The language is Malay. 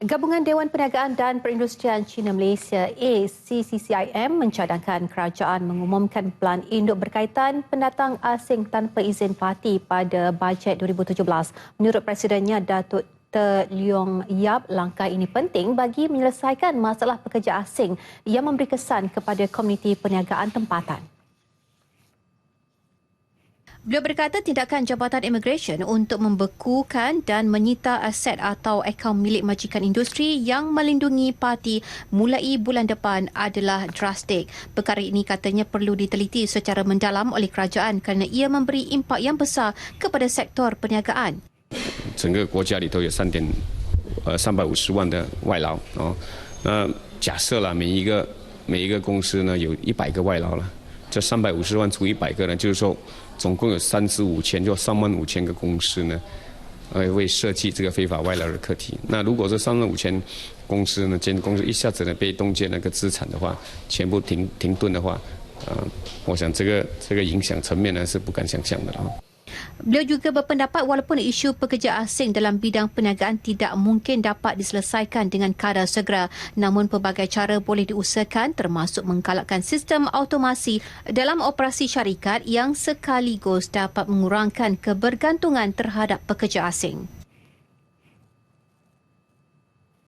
Gabungan Dewan Perniagaan dan Perindustrian Cina Malaysia ACCCIM mencadangkan kerajaan mengumumkan plan induk berkaitan pendatang asing tanpa izin parti pada bajet 2017. Menurut Presidennya Datuk Te Leong Yap, langkah ini penting bagi menyelesaikan masalah pekerja asing yang memberi kesan kepada komuniti perniagaan tempatan. Beliau berkata tindakan Jabatan Immigration untuk membekukan dan menyita aset atau akaun milik majikan industri yang melindungi parti mulai bulan depan adalah drastik. Perkara ini katanya perlu diteliti secara mendalam oleh kerajaan kerana ia memberi impak yang besar kepada sektor perniagaan. 整个国家里头有三点呃三百五十万的外劳哦，那假设了每一个每一个公司呢有一百个外劳了， 这三百五十万除一百个呢，就是说总共有三十五千，就三万五千个公司呢，呃，为设计这个非法外劳的课题。那如果这三万五千公司呢，间公司一下子呢被冻结那个资产的话，全部停停顿的话，呃，我想这个这个影响层面呢是不敢想象的啊。Beliau juga berpendapat walaupun isu pekerja asing dalam bidang perniagaan tidak mungkin dapat diselesaikan dengan kadar segera, namun pelbagai cara boleh diusahakan termasuk menggalakkan sistem automasi dalam operasi syarikat yang sekaligus dapat mengurangkan kebergantungan terhadap pekerja asing.